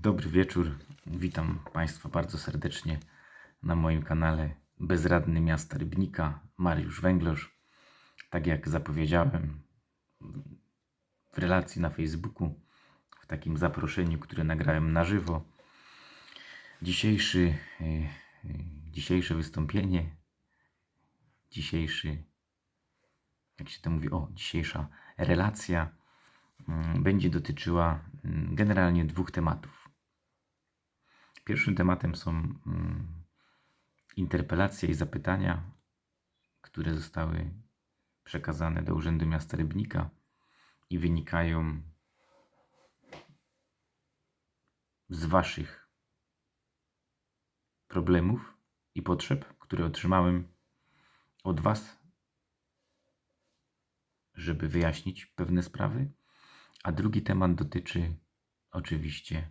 Dobry wieczór. Witam Państwa bardzo serdecznie na moim kanale Bezradny Miasta Rybnika, Mariusz Węglosz. Tak jak zapowiedziałem w relacji na Facebooku, w takim zaproszeniu, które nagrałem na żywo, dzisiejszy, e, e, dzisiejsze wystąpienie, dzisiejszy, jak się to mówi, o, dzisiejsza relacja będzie dotyczyła mm, generalnie dwóch tematów. Pierwszym tematem są mm, interpelacje i zapytania, które zostały przekazane do Urzędu Miasta Rybnika i wynikają z Waszych problemów i potrzeb, które otrzymałem od Was, żeby wyjaśnić pewne sprawy. A drugi temat dotyczy oczywiście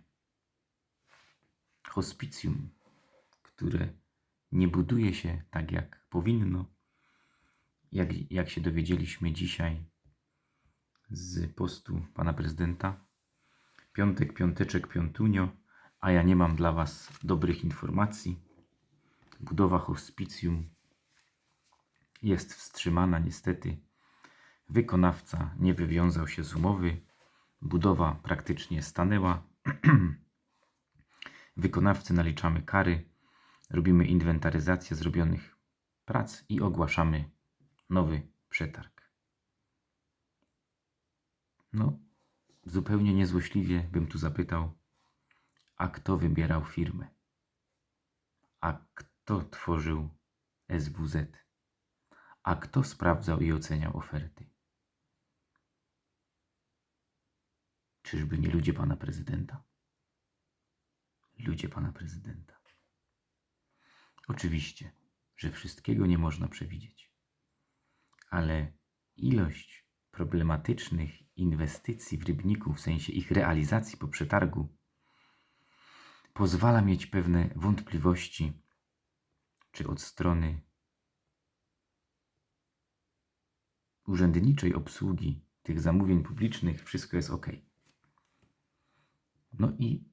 hospicjum, które nie buduje się tak jak powinno. Jak, jak się dowiedzieliśmy dzisiaj z postu pana prezydenta, piątek, piąteczek, piątunio, a ja nie mam dla was dobrych informacji. Budowa hospicjum jest wstrzymana niestety. Wykonawca nie wywiązał się z umowy. Budowa praktycznie stanęła. Wykonawcy naliczamy kary, robimy inwentaryzację zrobionych prac i ogłaszamy nowy przetarg. No, zupełnie niezłośliwie bym tu zapytał, a kto wybierał firmę? A kto tworzył SWZ? A kto sprawdzał i oceniał oferty? Czyżby nie ludzie pana prezydenta? Ludzie pana prezydenta. Oczywiście, że wszystkiego nie można przewidzieć, ale ilość problematycznych inwestycji w rybniku, w sensie ich realizacji po przetargu, pozwala mieć pewne wątpliwości, czy od strony urzędniczej obsługi tych zamówień publicznych wszystko jest ok. No i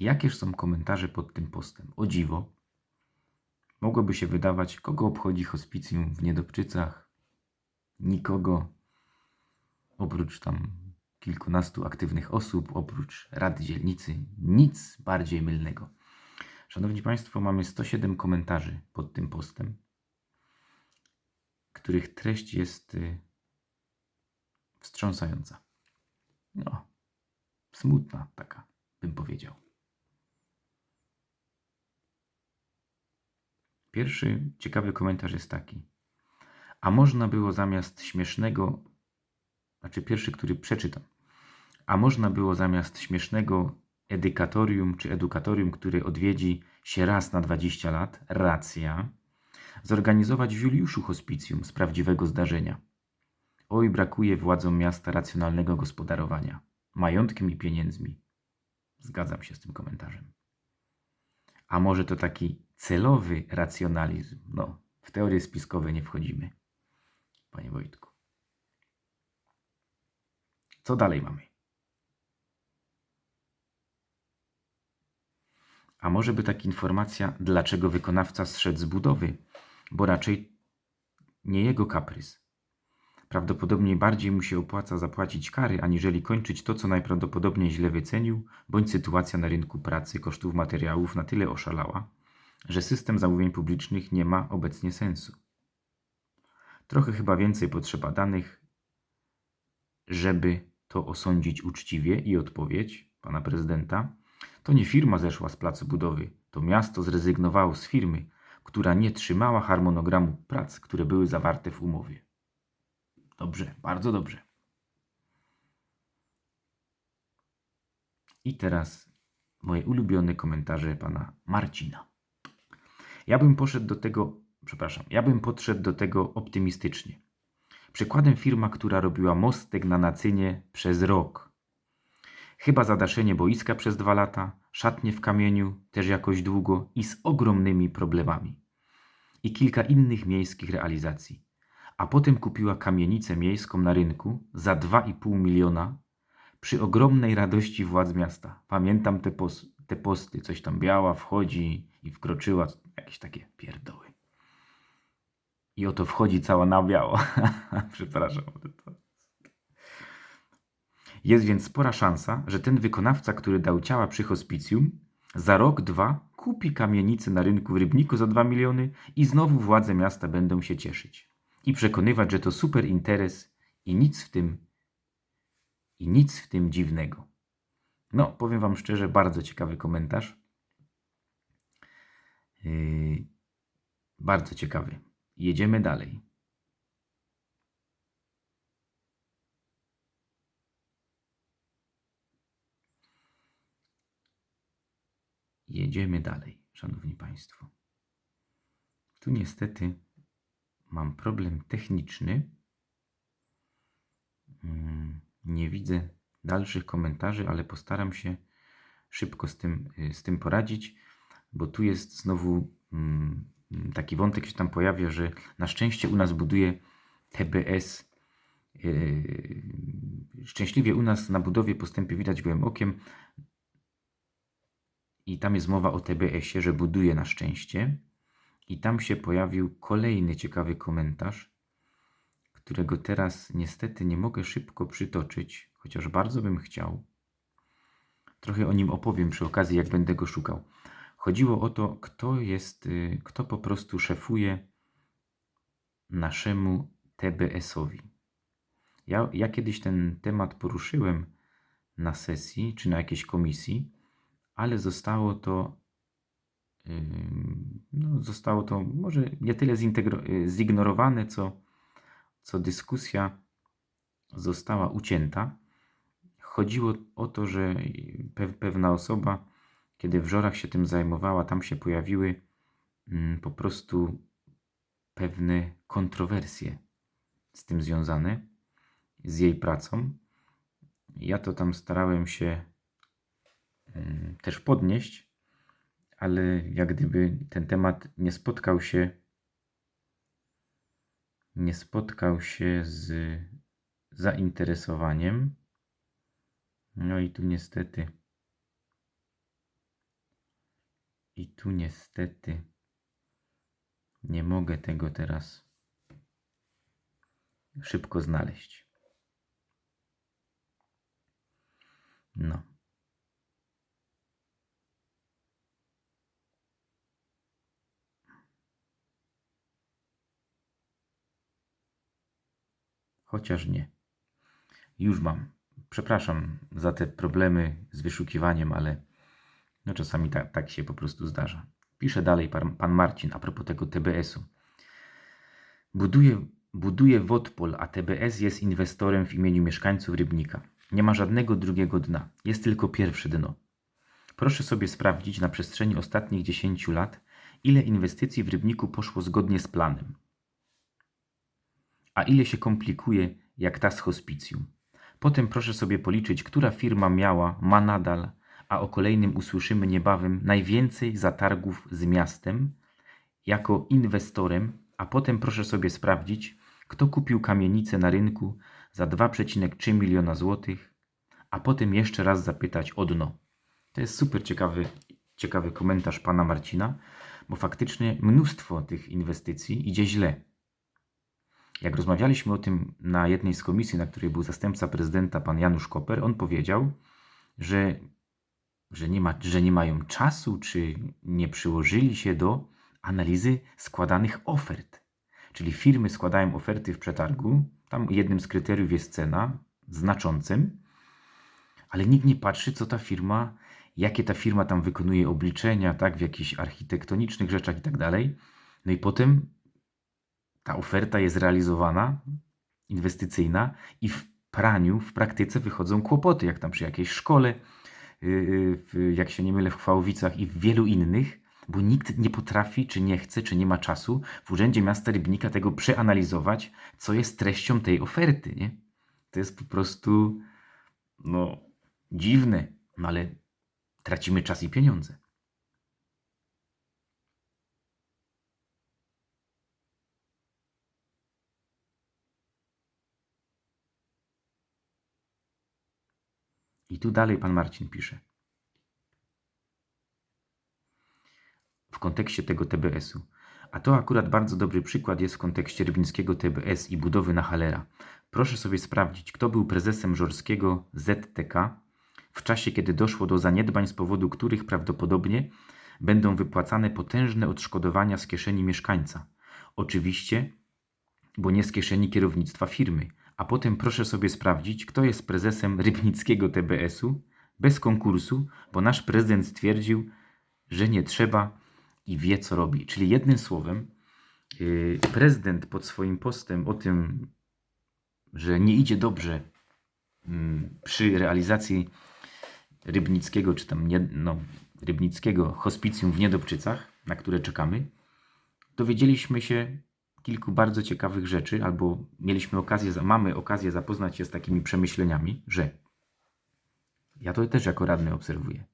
jakież są komentarze pod tym postem? O dziwo, mogłoby się wydawać, kogo obchodzi hospicjum w Niedobczycach? Nikogo, oprócz tam kilkunastu aktywnych osób, oprócz rady dzielnicy, nic bardziej mylnego. Szanowni Państwo, mamy 107 komentarzy pod tym postem, których treść jest y, wstrząsająca. No, smutna taka, bym powiedział. Pierwszy ciekawy komentarz jest taki. A można było zamiast śmiesznego, znaczy pierwszy, który przeczytam, a można było zamiast śmiesznego edykatorium czy edukatorium, które odwiedzi się raz na 20 lat, racja, zorganizować w Juliuszu hospicjum z prawdziwego zdarzenia. Oj, brakuje władzom miasta racjonalnego gospodarowania, majątkiem i pieniędzmi. Zgadzam się z tym komentarzem. A może to taki celowy racjonalizm? No, w teorie spiskowe nie wchodzimy, panie Wojtku. Co dalej mamy? A może by taka informacja, dlaczego wykonawca zszedł z budowy, bo raczej nie jego kaprys. Prawdopodobnie bardziej mu się opłaca zapłacić kary, aniżeli kończyć to, co najprawdopodobniej źle wycenił, bądź sytuacja na rynku pracy kosztów materiałów na tyle oszalała, że system zamówień publicznych nie ma obecnie sensu. Trochę chyba więcej potrzeba danych, żeby to osądzić uczciwie i odpowiedź pana prezydenta. To nie firma zeszła z placu budowy, to miasto zrezygnowało z firmy, która nie trzymała harmonogramu prac, które były zawarte w umowie. Dobrze, bardzo dobrze. I teraz moje ulubione komentarze pana Marcina. Ja bym poszedł do tego, przepraszam, ja bym podszedł do tego optymistycznie. Przykładem firma, która robiła mostek na Nacynie przez rok. Chyba zadaszenie boiska przez dwa lata, szatnie w kamieniu też jakoś długo i z ogromnymi problemami. I kilka innych miejskich realizacji. A potem kupiła kamienicę miejską na rynku za 2,5 miliona, przy ogromnej radości władz miasta. Pamiętam te, pos te posty, coś tam biała wchodzi i wkroczyła, jakieś takie pierdoły. I oto wchodzi cała na biało. Przepraszam. Jest więc spora szansa, że ten wykonawca, który dał ciała przy hospicjum, za rok, dwa kupi kamienicę na rynku w Rybniku za 2 miliony i znowu władze miasta będą się cieszyć i przekonywać, że to super interes i nic w tym i nic w tym dziwnego. No, powiem wam szczerze, bardzo ciekawy komentarz. Yy, bardzo ciekawy. Jedziemy dalej. Jedziemy dalej, szanowni państwo. Tu niestety mam problem techniczny. Mm, nie widzę dalszych komentarzy, ale postaram się szybko z tym, y, z tym poradzić, bo tu jest znowu mm, taki wątek się tam pojawia, że na szczęście u nas buduje TBS. Y, szczęśliwie u nas na budowie postępie widać gołym okiem i tam jest mowa o TBS-ie, że buduje na szczęście. I tam się pojawił kolejny ciekawy komentarz, którego teraz niestety nie mogę szybko przytoczyć, chociaż bardzo bym chciał. Trochę o nim opowiem przy okazji, jak będę go szukał. Chodziło o to, kto jest, y, kto po prostu szefuje naszemu TBS-owi. Ja, ja kiedyś ten temat poruszyłem na sesji czy na jakiejś komisji, ale zostało to no, zostało to może nie tyle y, zignorowane, co, co dyskusja została ucięta. Chodziło o to, że pewna osoba, kiedy w żorach się tym zajmowała, tam się pojawiły mm, po prostu pewne kontrowersje z tym związane, z jej pracą. Ja to tam starałem się też podnieść, ale jak gdyby ten temat nie spotkał się nie spotkał się z zainteresowaniem. No i tu niestety i tu niestety nie mogę tego teraz szybko znaleźć. No. Chociaż nie. Już mam. Przepraszam za te problemy z wyszukiwaniem, ale no czasami tak, tak się po prostu zdarza. Pisze dalej pan, pan Marcin a propos tego TBS-u. Buduje, buduje Wodpol, a TBS jest inwestorem w imieniu mieszkańców Rybnika. Nie ma żadnego drugiego dna. Jest tylko pierwsze dno. Proszę sobie sprawdzić na przestrzeni ostatnich 10 lat, ile inwestycji w Rybniku poszło zgodnie z planem a ile się komplikuje, jak ta z hospicjum. Potem proszę sobie policzyć, która firma miała, ma nadal, a o kolejnym usłyszymy niebawem, najwięcej zatargów z miastem jako inwestorem, a potem proszę sobie sprawdzić, kto kupił kamienicę na rynku za 2,3 miliona złotych, a potem jeszcze raz zapytać o dno. To jest super ciekawy, ciekawy komentarz pana Marcina, bo faktycznie mnóstwo tych inwestycji idzie źle. Jak rozmawialiśmy o tym na jednej z komisji, na której był zastępca prezydenta, pan Janusz Koper, on powiedział, że, że, nie, ma, że nie mają czasu, czy nie przyłożyli się do analizy składanych ofert. Czyli firmy składają oferty w przetargu, tam jednym z kryteriów jest cena, znaczącym, ale nikt nie patrzy, co ta firma, jakie ta firma tam wykonuje obliczenia, tak, w jakichś architektonicznych rzeczach i tak dalej. No i potem ta oferta jest realizowana, inwestycyjna i w praniu, w praktyce wychodzą kłopoty, jak tam przy jakiejś szkole, y, y, jak się nie mylę, w Chwałowicach i w wielu innych, bo nikt nie potrafi, czy nie chce, czy nie ma czasu w Urzędzie Miasta Rybnika tego przeanalizować, co jest treścią tej oferty. Nie? To jest po prostu no, dziwne, no ale tracimy czas i pieniądze. I tu dalej pan Marcin pisze. W kontekście tego TBS-u. A to akurat bardzo dobry przykład jest w kontekście rybnickiego TBS i budowy na Halera. Proszę sobie sprawdzić, kto był prezesem żorskiego ZTK w czasie, kiedy doszło do zaniedbań, z powodu których prawdopodobnie będą wypłacane potężne odszkodowania z kieszeni mieszkańca. Oczywiście, bo nie z kieszeni kierownictwa firmy. A potem proszę sobie sprawdzić, kto jest prezesem rybnickiego TBS-u bez konkursu, bo nasz prezydent stwierdził, że nie trzeba i wie, co robi. Czyli jednym słowem, yy, prezydent pod swoim postem o tym, że nie idzie dobrze mm, przy realizacji rybnickiego, czy tam nie, no, rybnickiego hospicjum w Niedobczycach, na które czekamy, dowiedzieliśmy się kilku bardzo ciekawych rzeczy, albo mieliśmy okazję, mamy okazję zapoznać się z takimi przemyśleniami, że ja to też jako radny obserwuję.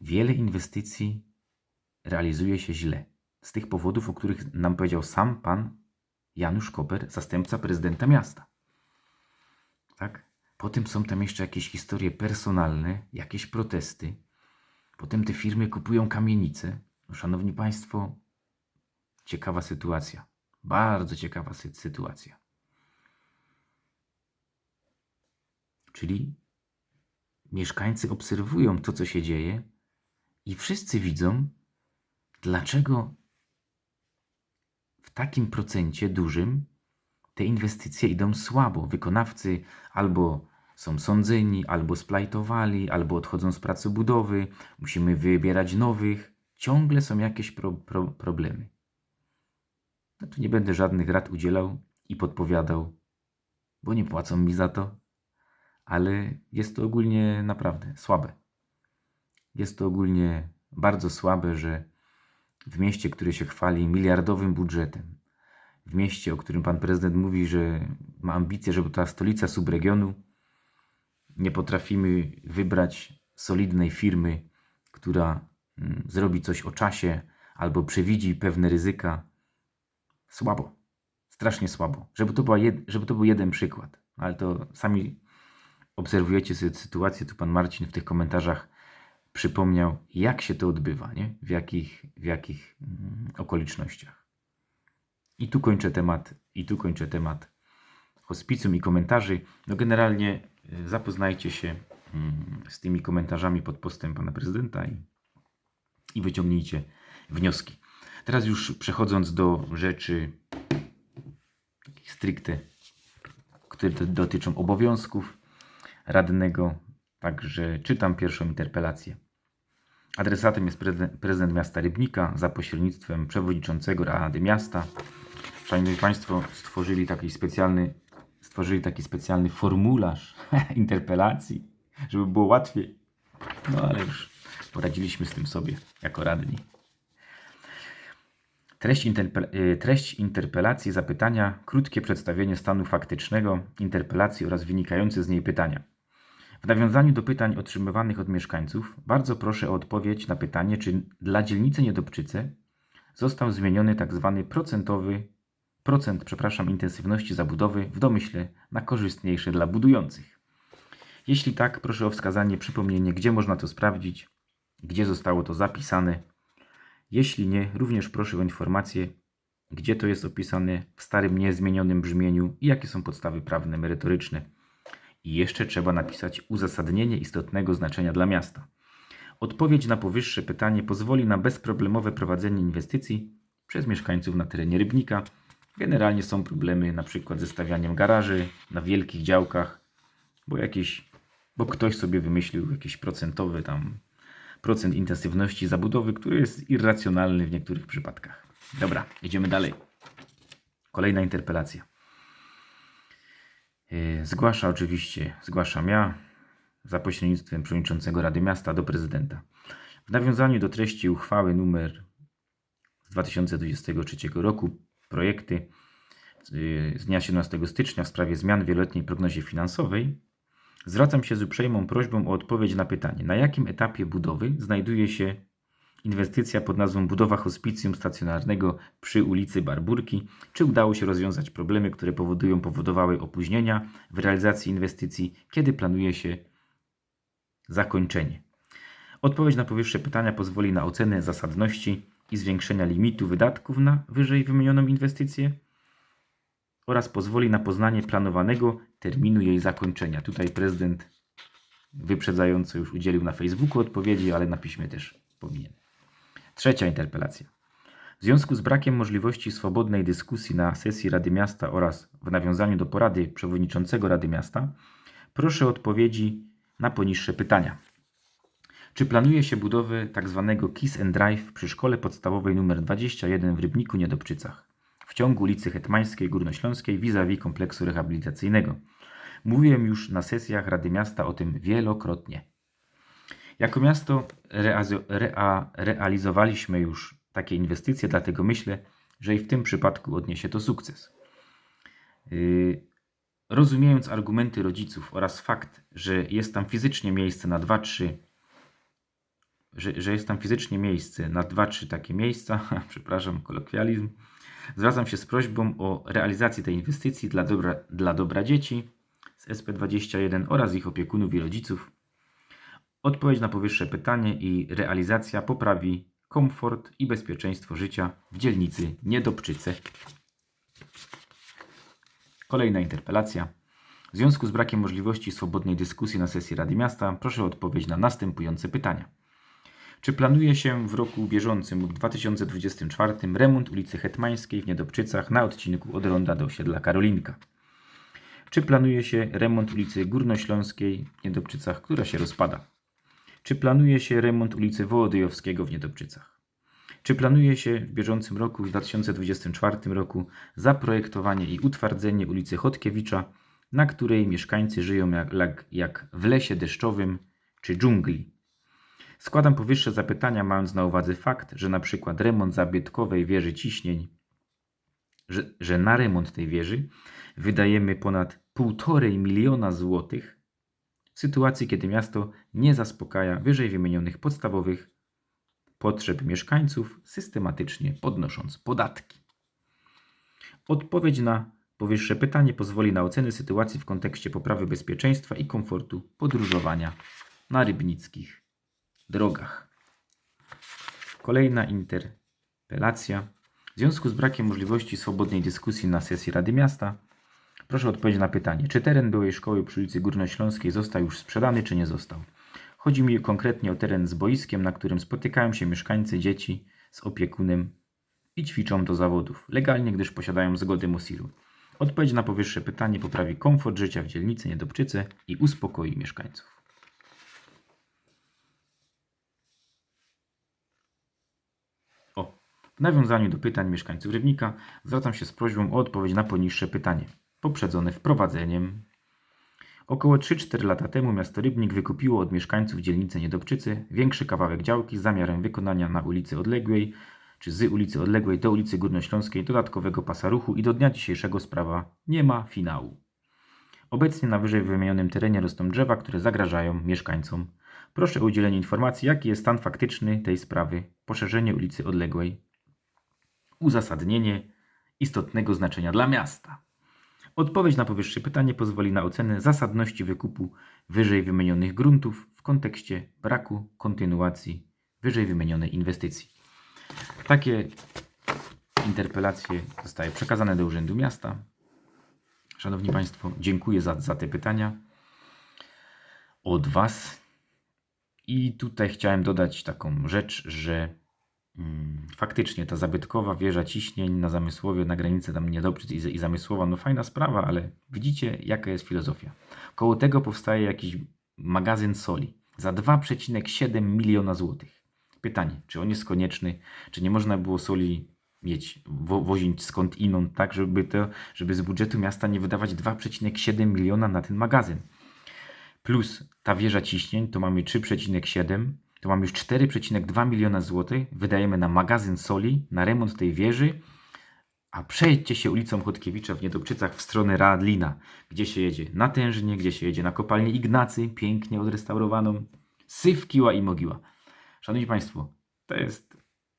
Wiele inwestycji realizuje się źle. Z tych powodów, o których nam powiedział sam pan Janusz Koper, zastępca prezydenta miasta. Tak? Potem są tam jeszcze jakieś historie personalne, jakieś protesty. Potem te firmy kupują kamienice. No, szanowni Państwo, ciekawa sytuacja. Bardzo ciekawa sy- sytuacja. Czyli mieszkańcy obserwują to, co się dzieje, i wszyscy widzą, dlaczego w takim procencie dużym te inwestycje idą słabo. Wykonawcy albo są sądzeni, albo splajtowali, albo odchodzą z pracy budowy, musimy wybierać nowych. Ciągle są jakieś pro, pro, problemy. Tu nie będę żadnych rad udzielał i podpowiadał, bo nie płacą mi za to, ale jest to ogólnie naprawdę słabe. Jest to ogólnie bardzo słabe, że w mieście, które się chwali miliardowym budżetem, w mieście, o którym pan prezydent mówi, że ma ambicje, żeby to była stolica subregionu, nie potrafimy wybrać solidnej firmy, która mm, zrobi coś o czasie albo przewidzi pewne ryzyka. Słabo. Strasznie słabo. Żeby to, była jed, żeby to był jeden przykład. Ale to sami obserwujecie sobie sytuację. Tu pan Marcin w tych komentarzach przypomniał, jak się to odbywa, nie? W jakich, w jakich mm, okolicznościach. I tu kończę temat, i tu kończę temat hospicjum i komentarzy. No generalnie y, zapoznajcie się mm, z tymi komentarzami pod postem pana prezydenta i, i wyciągnijcie wnioski. Teraz już przechodząc do rzeczy stricte, które do- dotyczą obowiązków radnego, także czytam pierwszą interpelację. Adresatem jest prezydent miasta Rybnika za pośrednictwem przewodniczącego Rady Miasta. Szanowni Państwo, stworzyli taki specjalny, stworzyli taki specjalny formularz interpelacji, żeby było łatwiej. No ale już poradziliśmy z tym sobie jako radni. Treść, interpe- y, treść interpelacji, zapytania, krótkie przedstawienie stanu faktycznego interpelacji oraz wynikające z niej pytania. W nawiązaniu do pytań otrzymywanych od mieszkańców, bardzo proszę o odpowiedź na pytanie, czy dla dzielnicy Niedobczyce został zmieniony tzw. procentowy procent, przepraszam, intensywności zabudowy w domyśle na korzystniejszy dla budujących. Jeśli tak, proszę o wskazanie, przypomnienie, gdzie można to sprawdzić, gdzie zostało to zapisane. Jeśli nie, również proszę o informację, gdzie to jest opisane w starym, niezmienionym brzmieniu i jakie są podstawy prawne, merytoryczne. I jeszcze trzeba napisać uzasadnienie istotnego znaczenia dla miasta. Odpowiedź na powyższe pytanie pozwoli na bezproblemowe prowadzenie inwestycji przez mieszkańców na terenie Rybnika. Generalnie są problemy na przykład ze stawianiem garaży na wielkich działkach, bo jakiś, bo ktoś sobie wymyślił jakiś procentowy tam procent intensywności zabudowy, który jest irracjonalny w niektórych przypadkach. Dobra, idziemy dalej. Kolejna interpelacja. Yy, Zgłasza oczywiście, zgłaszam ja za pośrednictwem przewodniczącego Rady Miasta do prezydenta. W nawiązaniu do treści uchwały numer z 2023 roku projekty yy, z dnia 17 stycznia w sprawie zmian w wieloletniej prognozie finansowej zwracam się z uprzejmą prośbą o odpowiedź na pytanie, na jakim etapie budowy znajduje się inwestycja pod nazwą budowa hospicjum stacjonarnego przy ulicy Barburki. Czy udało się rozwiązać problemy, które powodują, powodowały opóźnienia w realizacji inwestycji? Kiedy planuje się zakończenie? Odpowiedź na powyższe pytania pozwoli na ocenę zasadności i zwiększenia limitu wydatków na wyżej wymienioną inwestycję oraz pozwoli na poznanie planowanego terminu jej zakończenia. Tutaj prezydent wyprzedzająco już udzielił na Facebooku odpowiedzi, ale na piśmie też powinien. Trzecia interpelacja. W związku z brakiem możliwości swobodnej dyskusji na sesji Rady Miasta oraz w nawiązaniu do porady przewodniczącego Rady Miasta, proszę odpowiedzi na poniższe pytania. Czy planuje się budowę tzw. Kiss and Drive przy szkole podstawowej nr 21 w Rybniku Niedobczycach w ciągu ulicy Hetmańskiej Górnośląskiej vis-a-vis kompleksu rehabilitacyjnego? Mówiłem już na sesjach Rady Miasta o tym wielokrotnie. Jako miasto rea- realizowaliśmy już takie inwestycje, dlatego myślę, że i w tym przypadku odniesie to sukces. Yy, Rozumiejąc argumenty rodziców oraz fakt, że jest tam fizycznie miejsce na 2-3 że, że jest tam fizycznie miejsce na 2-3 takie miejsca, przepraszam, kolokwializm, zwracam się z prośbą o realizację tej inwestycji dla dobra, dla dobra dzieci z SP21 oraz ich opiekunów i rodziców. Odpowiedź na powyższe pytanie i realizacja poprawi komfort i bezpieczeństwo życia w dzielnicy Niedobczyce. Kolejna interpelacja. W związku z brakiem możliwości swobodnej dyskusji na sesji Rady Miasta, proszę o odpowiedź na następujące pytania. Czy planuje się w roku bieżącym lub 2024 remont ulicy Hetmańskiej w Niedobczycach na odcinku od Ronda do osiedla Karolinka? Czy planuje się remont ulicy Górnośląskiej w Niedobczycach, która się rozpada? Czy planuje się remont ulicy Wołodyjowskiego w Niedobczycach? Czy planuje się w bieżącym roku, w 2024 roku, zaprojektowanie i utwardzenie ulicy Chodkiewicza, na której mieszkańcy żyją jak, jak, w lesie deszczowym czy dżungli? Składam powyższe zapytania, mając na uwadze fakt, że na przykład remont zabytkowej wieży ciśnień, że, że na remont tej wieży wydajemy ponad 1,5 miliona złotych, w sytuacji, kiedy miasto nie zaspokaja wyżej wymienionych podstawowych potrzeb mieszkańców, systematycznie podnosząc podatki. Odpowiedź na powyższe pytanie pozwoli na ocenę sytuacji w kontekście poprawy bezpieczeństwa i komfortu podróżowania na rybnickich drogach. Kolejna interpelacja. W związku z brakiem możliwości swobodnej dyskusji na sesji Rady Miasta, proszę o odpowiedź na pytanie, czy teren byłej szkoły przy ulicy Górnośląskiej został już sprzedany, czy nie został? Chodzi mi konkretnie o teren z boiskiem, na którym spotykają się mieszkańcy, dzieci z opiekunem i ćwiczą do zawodów, legalnie, gdyż posiadają zgodę Mosiru. Odpowiedź na powyższe pytanie poprawi komfort życia w dzielnicy Niedobczyce i uspokoi mieszkańców. O, w nawiązaniu do pytań mieszkańców Rybnika zwracam się z prośbą o odpowiedź na poniższe pytanie, poprzedzone wprowadzeniem. Około 3-4 lata temu miasto Rybnik wykupiło od mieszkańców dzielnicy Niedobczycy większy kawałek działki z zamiarem wykonania na ulicy Odległej, czy z ulicy Odległej do ulicy Górnośląskiej dodatkowego pasa ruchu i do dnia dzisiejszego sprawa nie ma finału. Obecnie na wyżej wymienionym terenie rosną drzewa, które zagrażają mieszkańcom. Proszę o udzielenie informacji, jaki jest stan faktyczny tej sprawy. Poszerzenie ulicy Odległej. Uzasadnienie istotnego znaczenia dla miasta. Odpowiedź na powyższe pytanie pozwoli na ocenę zasadności wykupu wyżej wymienionych gruntów w kontekście braku kontynuacji wyżej wymienionej inwestycji. Takie interpelacje zostały przekazane do Urzędu Miasta. Szanowni Państwo, dziękuję za, za te pytania od Was. I tutaj chciałem dodać taką rzecz, że faktycznie ta zabytkowa wieża ciśnień na Zamysłowie, na granicy tam Niedobczyc i, i Zamysłowa, no fajna sprawa, ale widzicie jaka jest filozofia. Koło tego powstaje jakiś magazyn soli za 2,7 miliona złotych. Pytanie, czy on jest konieczny, czy nie można było soli mieć, wo, wozić skąd inąd, tak, żeby, to, żeby z budżetu miasta nie wydawać 2,7 miliona na ten magazyn. Plus ta wieża ciśnień, to mamy 3,7, to mamy już 4,2 miliona złotych, wydajemy na magazyn soli, na remont tej wieży, a przejdźcie się ulicą Chodkiewicza w Niedobczycach w stronę Radlina, gdzie się jedzie na Tężnie, gdzie się jedzie na kopalnię Ignacy, pięknie odrestaurowaną, syf, kiła i mogiła. Szanowni Państwo, to jest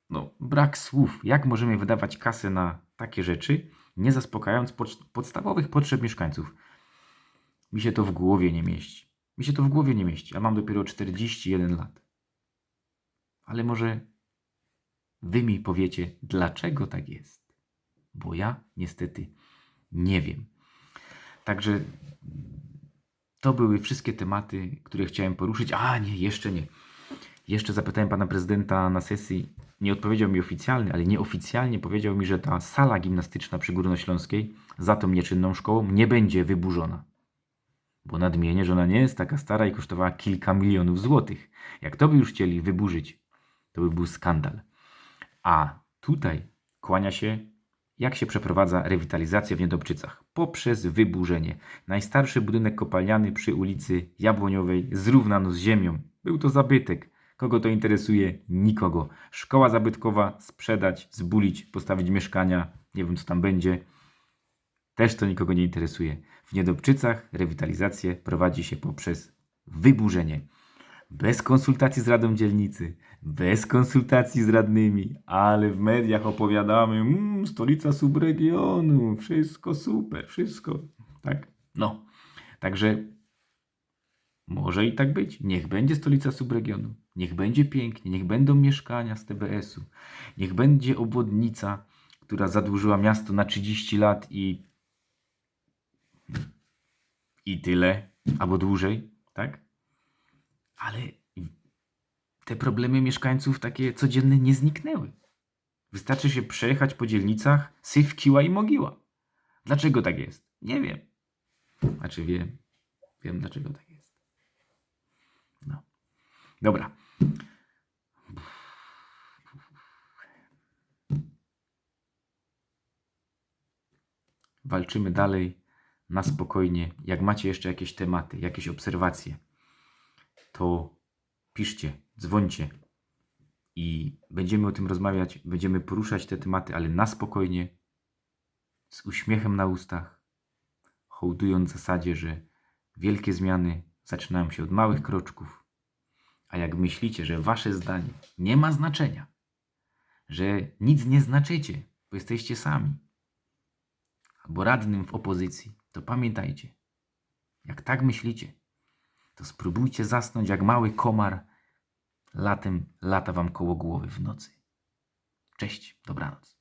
no, brak słów. Jak możemy wydawać kasę na takie rzeczy, nie zaspokajając pod, podstawowych potrzeb mieszkańców? Mi się to w głowie nie mieści. Mi się to w głowie nie mieści, a mam dopiero 41 lat. Ale może wy mi powiecie, dlaczego tak jest? Bo ja niestety nie wiem. Także to były wszystkie tematy, które chciałem poruszyć. A nie, jeszcze nie. Jeszcze zapytałem pana prezydenta na sesji, nie odpowiedział mi oficjalnie, ale nieoficjalnie powiedział mi, że ta sala gimnastyczna przy Górnośląskiej za tą nieczynną szkołą nie będzie wyburzona. Bo nadmienię, że ona nie jest taka stara i kosztowała kilka milionów złotych. Jak to by już chcieli wyburzyć, to by był skandal. A tutaj kłania się, jak się przeprowadza rewitalizację w Niedobczycach. Poprzez wyburzenie. Najstarszy budynek kopalniany przy ulicy Jabłoniowej zrównano z ziemią. Był to zabytek. Kogo to interesuje? Nikogo. Szkoła zabytkowa sprzedać, zbulić, postawić mieszkania, nie wiem co tam będzie. Też to nikogo nie interesuje. W Niedobczycach rewitalizację prowadzi się poprzez wyburzenie. Bez konsultacji z Radą Dzielnicy, bez konsultacji z radnymi, ale w mediach opowiadamy, mmm, stolica subregionu, wszystko super, wszystko, tak? No, także może i tak być. Niech będzie stolica subregionu, niech będzie pięknie, niech będą mieszkania z TBS-u, niech będzie obwodnica, która zadłużyła miasto na 30 lat i i tyle, albo dłużej, tak? Ale te problemy mieszkańców takie codzienne nie zniknęły. Wystarczy się przejechać po dzielnicach, syf, kiła i mogiła. Dlaczego tak jest? Nie wiem. Znaczy wiem. Wiem dlaczego tak jest. No. Dobra. Walczymy dalej na spokojnie. Jak macie jeszcze jakieś tematy, jakieś obserwacje, to piszcie, dzwońcie i będziemy o tym rozmawiać, będziemy poruszać te tematy, ale na spokojnie, z uśmiechem na ustach, hołdując zasadzie, że wielkie zmiany zaczynają się od małych kroczków. A jak myślicie, że wasze zdanie nie ma znaczenia, że nic nie znaczycie, bo jesteście sami, albo radnym w opozycji, to pamiętajcie, jak tak myślicie, to spróbujcie zasnąć jak mały komar latem lata wam koło głowy w nocy. Cześć, dobranoc.